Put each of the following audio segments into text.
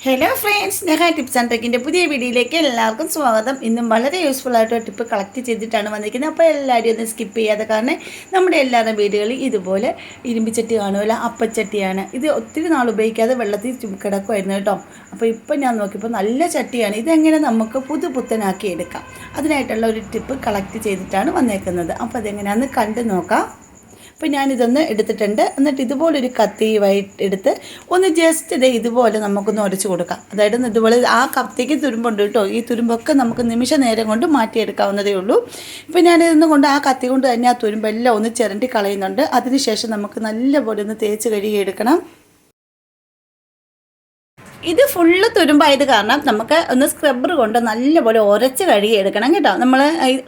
Hello friends Neha tips and ട്രിക്കിന്റെ പുതിയ വീഡിയോയിലേക്ക് എല്ലാവർക്കും സ്വാഗതം. ഇന്നും വളരെ യൂസ്ഫുൾ ആയിട്ട് ടിപ്പ് കളക്ട് ചെയ്തിട്ടാണ് വന്നിരിക്കുന്നത്. അപ്പോൾ എല്ലാവരും ഒന്ന് സ്കിപ്പ് ചെയ്യാതെ കാരണം നമ്മുടെ എല്ലാവരുടെ വീടുകളിൽ ഇതുപോലെ ഇരുമ്പിച്ചട്ടി കാണുമല്ലോ അപ്പച്ചട്ടിയാണ്. ഇത് ഒത്തിരി നാൾ ഉപയോഗിക്കാതെ വെള്ളത്തിൽ കിടക്കുമായിരുന്നു കേട്ടോ. അപ്പോൾ ഇപ്പം ഞാൻ നോക്കിയപ്പോൾ നല്ല ചട്ടിയാണ്. ഇതെങ്ങനെ നമുക്ക് പുതു പുത്തനാക്കി എടുക്കാം? അതിനായിട്ടുള്ള ഒരു ടിപ്പ് കളക്ട് ചെയ്തിട്ടാണ് വന്നേക്കുന്നത്. അപ്പോൾ അതെങ്ങനെയാണെന്ന് കണ്ടു നോക്കാം. അപ്പോൾ ഞാനിതൊന്ന് എടുത്തിട്ടുണ്ട്. എന്നിട്ട് ഇതുപോലൊരു കത്തിയുമായി എടുത്ത് ഒന്ന് ജസ്റ്റ് ഇത് ഇതുപോലെ നമുക്കൊന്ന് ഉരച്ച് കൊടുക്കാം. അതായത് ഇതുപോലെ ആ കത്തിക്ക് തുരുമ്പുണ്ട് കേട്ടോ. ഈ തുരുമ്പൊക്കെ നമുക്ക് നിമിഷ നേരം കൊണ്ട് മാറ്റിയെടുക്കാവുന്നതേ ഉള്ളൂ. ഇപ്പോൾ ഞാനിതൊന്നും കൊണ്ട് ആ കത്തി കൊണ്ട് തന്നെ ആ തുരുമ്പെല്ലാം ഒന്ന് ചിരണ്ടി കളയുന്നുണ്ട്. അതിനുശേഷം നമുക്ക് നല്ലപോലെ ഒന്ന് തേച്ച് കഴുകിയെടുക്കണം ഇത് ഫുള്ള് തുരുമ്പായത് കാരണം നമുക്ക് ഒന്ന് സ്ക്രബ്ബർ കൊണ്ട് നല്ലപോലെ ഉരച്ച് കഴുകി എടുക്കണം കേട്ടോ നമ്മൾ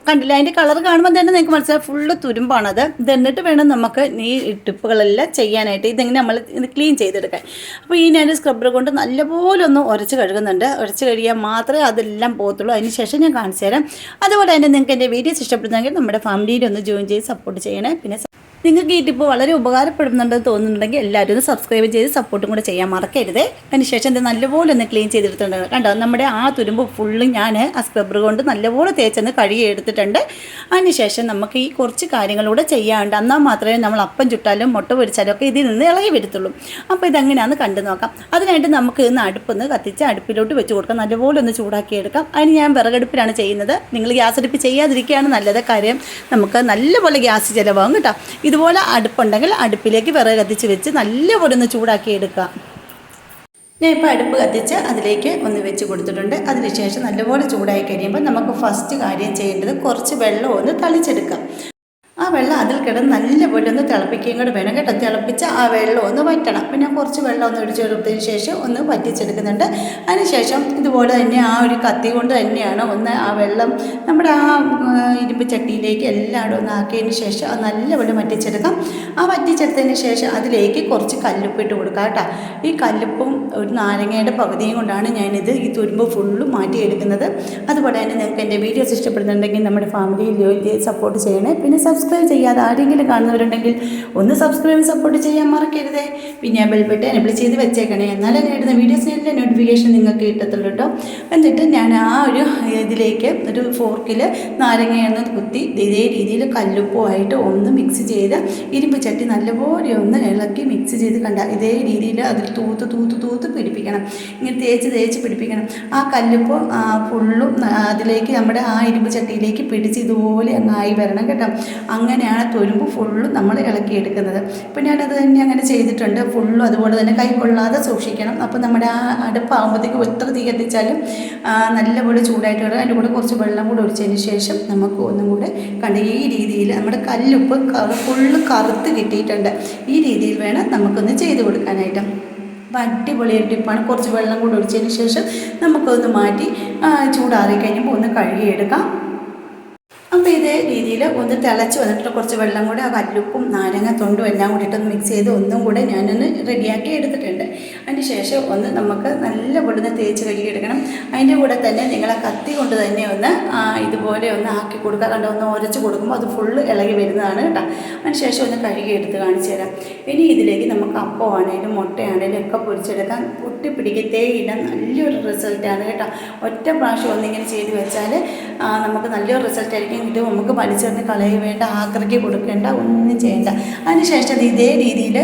കണ്ടില്ല അതിന്റെ കളർ കാണുമ്പോൾ തന്നെ നിങ്ങൾക്ക് മനസ്സിലായി ഫുള്ള് തുരുമ്പാണത്. ഇത് എന്നിട്ട് വേണം നമുക്ക് ഈ ടിപ്പുകളെല്ലാം ചെയ്യാനായിട്ട് ഇതെങ്ങനെ നമ്മൾ ഇത് ക്ലീൻ ചെയ്തെടുക്കാൻ. അപ്പോൾ ഈ ഞാൻ സ്ക്രബ്ബർ കൊണ്ട് നല്ലപോലെ ഒന്ന് ഉരച്ച് കഴുകുന്നുണ്ട്. ഉരച്ച് കഴുകിയാൽ മാത്രമേ അതെല്ലാം പോകത്തുള്ളൂ. അതിന് ശേഷം ഞാൻ കാണിച്ചു തരാം. അതുപോലെ തന്നെ നിങ്ങൾക്ക് എന്റെ വീഡിയോസ് ഇഷ്ടപ്പെടുന്നെങ്കിൽ നമ്മുടെ ഫാമിലിയിൽ ഒന്ന് ജോയിൻ ചെയ്ത് സപ്പോർട്ട് ചെയ്യണേ. പിന്നെ നിങ്ങൾക്ക് ഈ ടിപ്പ് വളരെ ഉപകാരപ്പെടുന്നുണ്ടെന്ന് തോന്നുന്നുണ്ടെങ്കിൽ എല്ലാവരും സബ്സ്ക്രൈബ് ചെയ്ത് സപ്പോർട്ടും കൂടെ ചെയ്യാൻ മറക്കരുത്. അതിനുശേഷം ഇത് നല്ലപോലെ ഒന്ന് ക്ലീൻ ചെയ്തെടുത്തിട്ടുണ്ട്. കണ്ടോ? നമ്മുടെ ആ തുരുമ്പ് ഫുള്ളും ഞാൻ ആ സ്ക്രബ്ബർ കൊണ്ട് നല്ലപോലെ തേച്ചൊന്ന് കഴുകി എടുത്തിട്ടുണ്ട്. അതിനുശേഷം നമുക്ക് ഈ കുറച്ച് കാര്യങ്ങളൂടെ ചെയ്യാണ്ട് എന്നാൽ മാത്രമേ നമ്മൾ അപ്പം ചുട്ടാലും മുട്ട പൊരിച്ചാലും ഒക്കെ ഇതിൽ നിന്ന് ഇളകി വരത്തുള്ളൂ. അപ്പോൾ ഇതെങ്ങനെയാണെന്ന് കണ്ടു നോക്കാം. അതിനായിട്ട് നമുക്ക് ഇന്ന് അടുപ്പൊന്ന് കത്തിച്ച് അടുപ്പിലോട്ട് വെച്ച് കൊടുക്കാം. നല്ലപോലെ ഒന്ന് ചൂടാക്കി എടുക്കാം. അതിന് ഞാൻ വിറകടുപ്പിലാണ് ചെയ്യുന്നത്. നിങ്ങൾ ഗ്യാസ് അടുപ്പ് ചെയ്യാതിരിക്കുകയാണ് നല്ലത്. കാര്യം നമുക്ക് നല്ലപോലെ ഗ്യാസ് ചിലവാകും കേട്ടോ. ഇതുപോലെ അടുപ്പുണ്ടെങ്കിൽ അടുപ്പിലേക്ക് വിറക് കത്തിച്ച് വെച്ച് നല്ലപോലെ ഒന്ന് ചൂടാക്കി എടുക്കാം. ഞാൻ ഇപ്പോൾ അടുപ്പ് കത്തിച്ച് അതിലേക്ക് ഒന്ന് വെച്ച് കൊടുത്തിട്ടുണ്ട്. അതിനുശേഷം നല്ലപോലെ ചൂടായി കഴിയുമ്പോൾ നമുക്ക് ഫസ്റ്റ് കാര്യം ചെയ്യേണ്ടത് കുറച്ച് വെള്ളം ഒന്ന് തളിച്ചെടുക്കാം. ആ വെള്ളം അതിൽ കിടന്ന് നല്ലപോലെ ഒന്ന് തിളപ്പിക്കുകയും കൂടെ വേണം കേട്ടോ. തിളപ്പിച്ച് ആ വെള്ളം ഒന്ന് വറ്റണം. പിന്നെ കുറച്ച് വെള്ളം ഒന്ന് ഒഴിച്ച് കൊടുത്തതിന് ശേഷം ഒന്ന് വറ്റിച്ചെടുക്കുന്നുണ്ട്. അതിനുശേഷം ഇതുപോലെ തന്നെ ആ ഒരു കത്തി കൊണ്ട് തന്നെയാണ് ഒന്ന് ആ വെള്ളം നമ്മുടെ ആ ഇരുമ്പ് ചട്ടിയിലേക്ക് എല്ലായിടും ഒന്ന് ആക്കിയതിന് ശേഷം അത് നല്ലപോലെ വറ്റിച്ചെടുക്കാം. ആ വറ്റിച്ചെടുത്തതിന് ശേഷം അതിലേക്ക് കുറച്ച് കല്ലുപ്പ് ഇട്ട് കൊടുക്കാം കേട്ടോ. ഈ കല്ലുപ്പും ഒരു നാരങ്ങയുടെ പകുതിയും കൊണ്ടാണ് ഞാനിത് ഈ തുരുമ്പ് ഫുള്ളും മാറ്റിയെടുക്കുന്നത്. അതുപോലെ തന്നെ നിങ്ങൾക്ക് എന്റെ വീഡിയോസ് ഇഷ്ടപ്പെടുന്നുണ്ടെങ്കിൽ നമ്മുടെ ഫാമിലിയിൽ സപ്പോർട്ട് ചെയ്യണേ. പിന്നെ സബ്സ്ക്രൈബ് ചെയ്യാതെ ആരെങ്കിലും കാണുന്നവരുണ്ടെങ്കിൽ ഒന്ന് സബ്സ്ക്രൈബ് സപ്പോർട്ട് ചെയ്യാൻ മറക്കരുതേ. പിന്നെ ആ ബെൽബട്ട് എനബിൾ ചെയ്ത് വെച്ചേക്കണേ. എന്നാലേ ഞാൻ ഇടുന്ന വീഡിയോസിന്റെ നോട്ടിഫിക്കേഷൻ നിങ്ങൾക്ക് കിട്ടത്തുള്ളൂ കേട്ടോ. എന്നിട്ട് ഞാൻ ആ ഒരു ഇതിലേക്ക് ഒരു ഫോർക്കിൽ നാരങ്ങ എണ്ണ കുത്തി ഇതേ രീതിയിൽ കല്ലുപ്പുമായിട്ട് ഒന്ന് മിക്സ് ചെയ്ത് ഇരുമ്പ് ചട്ടി നല്ലപോലെ ഒന്ന് ഇളക്കി മിക്സ് ചെയ്ത് കണ്ട ഇതേ രീതിയിൽ അതിൽ തൂത്ത് തൂത്ത് തൂത്ത് പിടിപ്പിക്കണം. ഇങ്ങനെ തേച്ച് തേച്ച് പിടിപ്പിക്കണം. ആ കല്ലുപ്പ് ഫുള്ളും അതിലേക്ക് നമ്മുടെ ആ ഇരുമ്പ് ചട്ടിയിലേക്ക് പിടിച്ച് ഇതുപോലെ അങ്ങായി വരണം കേട്ടോ. അങ്ങനെയാണ് തൊരുമ്പ് ഫുള്ളും നമ്മൾ ഇളക്കിയെടുക്കുന്നത്. ഇപ്പം ഞാനത് തന്നെ അങ്ങനെ ചെയ്തിട്ടുണ്ട്. ഫുള്ളും അതുപോലെ തന്നെ കൈ കൊള്ളാതെ സൂക്ഷിക്കണം. അപ്പോൾ നമ്മുടെ ആ അടുപ്പാകുമ്പോഴത്തേക്കും എത്ര തീ കത്തിച്ചാലും നല്ലപോലെ ചൂടായിട്ട് വരും. അതിന്റെ കൂടെ കുറച്ച് വെള്ളം കൂടെ ഒഴിച്ചതിന് ശേഷം നമുക്ക് ഒന്നും കൂടെ കണ്ട് ഈ രീതിയിൽ നമ്മുടെ കല്ലുപ്പ് ഫുള്ള് കറുത്ത് കിട്ടിയിട്ടുണ്ട്. ഈ രീതിയിൽ വേണം നമുക്കൊന്ന് ചെയ്ത് കൊടുക്കാനായിട്ട്. അപ്പം അടിപൊളി ടിപ്പാണ് കുറച്ച് വെള്ളം കൂടെ ഒഴിച്ചതിന് ശേഷം നമുക്കൊന്ന് മാറ്റി ചൂടാറി കഴിയുമ്പോൾ ഒന്ന് കഴുകിയെടുക്കാം. അപ്പോൾ ഇതേ രീതിയിൽ ഒന്ന് തിളച്ച് വന്നിട്ട് കുറച്ച് വെള്ളം കൂടെ ആ കല്ലുപ്പും നാരങ്ങ തൊണ്ടും എല്ലാം കൂടിയിട്ടൊന്ന് മിക്സ് ചെയ്ത് ഒന്നും കൂടെ ഞാനൊന്ന് റെഡിയാക്കി എടുത്തിട്ടുണ്ട്. അതിന് ശേഷം ഒന്ന് നമുക്ക് നല്ല പൊടുന്ന് തേച്ച് കഴുകിയെടുക്കണം അതിന്റെ കൂടെ തന്നെ നിങ്ങളെ കത്തി കൊണ്ട് തന്നെ ഒന്ന് ഇതുപോലെ ഒന്ന് ആക്കി കൊടുക്കുക. കണ്ടോ? ഒന്ന് ഉരച്ച് കൊടുക്കുമ്പോൾ അത് ഫുള്ള് ഇളകി വരുന്നതാണ് കേട്ടോ. അതിന് ശേഷം ഒന്ന് കഴുകിയെടുത്ത് കാണിച്ചു തരാം. ഇനി ഇതിലേക്ക് നമുക്ക് അപ്പമാണേലും മുട്ടയാണേലും ഒക്കെ പൊരിച്ചെടുക്കാൻ പൊട്ടിപ്പിടിക്കത്തേ ഇല്ല. നല്ലൊരു റിസൾട്ടാണ് കേട്ടോ. ഒറ്റ പ്രാവശ്യം ഒന്നിങ്ങനെ ചെയ്ത് വെച്ചാൽ നമുക്ക് നല്ലൊരു റിസൾട്ട് ആയിരിക്കും നമുക്ക് വലിച്ചെറിഞ്ഞ് കളയ വേണ്ട ആക്രയ്ക്ക് കൊടുക്കേണ്ട ഒന്നും ചെയ്യേണ്ട. അതിനുശേഷം ഇതേ രീതിയിൽ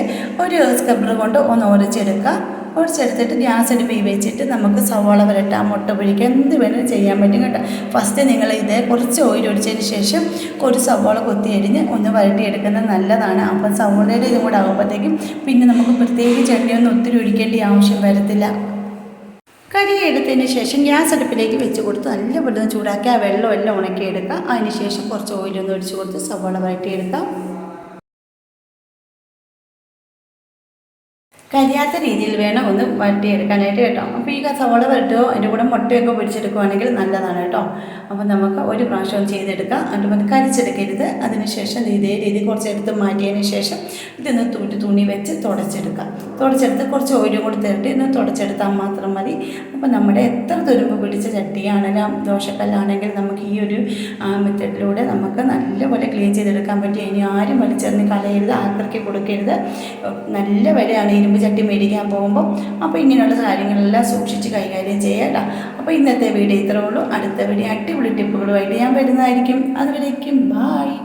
ഒരു സ്ക്രബ്ബർ കൊണ്ട് ഒന്ന് ഉരച്ചെടുക്കുക ഉരച്ചെടുത്തിട്ട് ഗ്യാസ് അടുപ്പിൽ വെച്ചിട്ട് നമുക്ക് സവാള വരട്ടാം മുട്ട പൊഴിക്കുക എന്ത് വേണമെങ്കിലും ചെയ്യാൻ പറ്റും കേട്ടോ. ഫസ്റ്റ് നിങ്ങൾ ഇത് കുറച്ച് ഓയിൽ ഒഴിച്ചതിന് ശേഷം ഒരു സവാള കൊത്തി അരിഞ്ഞ് ഒന്ന് വരട്ടിയെടുക്കുന്നത് നല്ലതാണ്. അപ്പം സവാളയുടെ ഇതും കൂടെ ആകുമ്പോഴത്തേക്കും പിന്നെ നമുക്ക് പ്രത്യേകിച്ച് എണ്ണയൊന്നും ഒത്തിരി ഒഴിക്കേണ്ട ആവശ്യം വരത്തില്ല. കഴുകി എടുത്തതിന് ശേഷം ഗ്യാസ് അടുപ്പിലേക്ക് വെച്ച് കൊടുത്ത് നല്ലപോലെ ചൂടാക്കി ആ വെള്ളം എല്ലാം ഉണക്കിയെടുക്കുക അതിന് ശേഷം കുറച്ച് ഓയിലൊന്ന് ഒഴിച്ച് കൊടുത്ത് സവാള വഴറ്റിയെടുക്കാം കരിയാത്ത രീതിയിൽ വേണം ഒന്ന് വട്ടിയെടുക്കാനായിട്ട് കേട്ടോ. അപ്പോൾ ഈ സവാള വരട്ടോ അതിന്റെ കൂടെ മുട്ടയൊക്കെ പൊരിച്ചെടുക്കുകയാണെങ്കിൽ നല്ലതാണ് കേട്ടോ. അപ്പോൾ നമുക്ക് ഒരു പ്രാവശ്യം ചെയ്തെടുക്കാം. അതിന്റെ കരിച്ചെടുക്കരുത്. അതിനുശേഷം ഇതേ രീതി കുറച്ചെടുത്ത് മാറ്റിയതിന് ശേഷം ഇതൊന്ന് തൂറ്റി തുണി വെച്ച് തുടച്ചെടുക്കാം. തുടച്ചെടുത്ത് കുറച്ച് ഓയിലും കൂടി തരട്ടി ഇന്ന് തുടച്ചെടുത്താൽ മാത്രം മതി. അപ്പോൾ നമ്മുടെ എത്ര തുരുമ്പ് പിടിച്ച ചട്ടിയാണെങ്കിലും ദോശക്കല്ലാണെങ്കിൽ നമുക്ക് ഈ ഒരു മെത്തഡിലൂടെ നമുക്ക് നല്ലപോലെ ക്ലീൻ ചെയ്തെടുക്കാൻ പറ്റും. ഇനി ആരും വലിച്ചെറിഞ്ഞ് കളയരുത് ആക്രയ്ക്ക് കൊടുക്കരുത്. നല്ല വിലയാണ് ഇരുമ്പ് ചട്ടി മേടിക്കാൻ പോകുമ്പോൾ അപ്പോൾ ഇങ്ങനെയുള്ള കാര്യങ്ങളെല്ലാം സൂക്ഷിച്ച് കൈകാര്യം ചെയ്യാം അപ്പോൾ ഇന്നത്തെ വീഡിയോ ഇത്രേ ഉള്ളൂ. അടുത്ത വീഡിയോ അടിപൊളി ടിപ്പുകളുമായിട്ട് ഞാൻ വരുന്നതായിരിക്കും. അതുവരേക്കും ബായ്